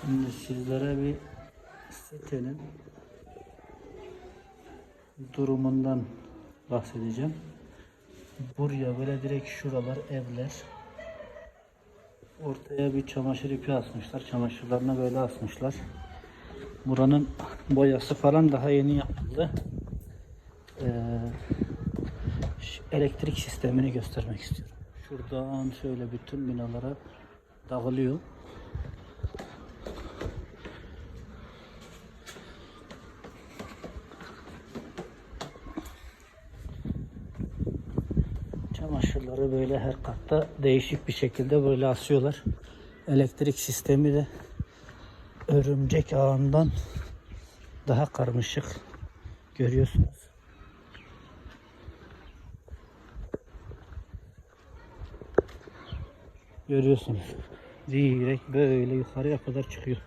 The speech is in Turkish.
Şimdi sizlere bir sitenin durumundan bahsedeceğim. Buraya böyle direkt şuralar evler. Ortaya bir çamaşır ipi asmışlar. Çamaşırlarını böyle asmışlar. Buranın boyası falan daha yeni yapıldı. Ee, elektrik sistemini göstermek istiyorum. Şuradan şöyle bütün binalara dağılıyor. Çamaşırları böyle her katta değişik bir şekilde böyle asıyorlar. Elektrik sistemi de örümcek ağından daha karmaşık görüyorsunuz. Görüyorsunuz. Direkt böyle yukarıya kadar çıkıyor.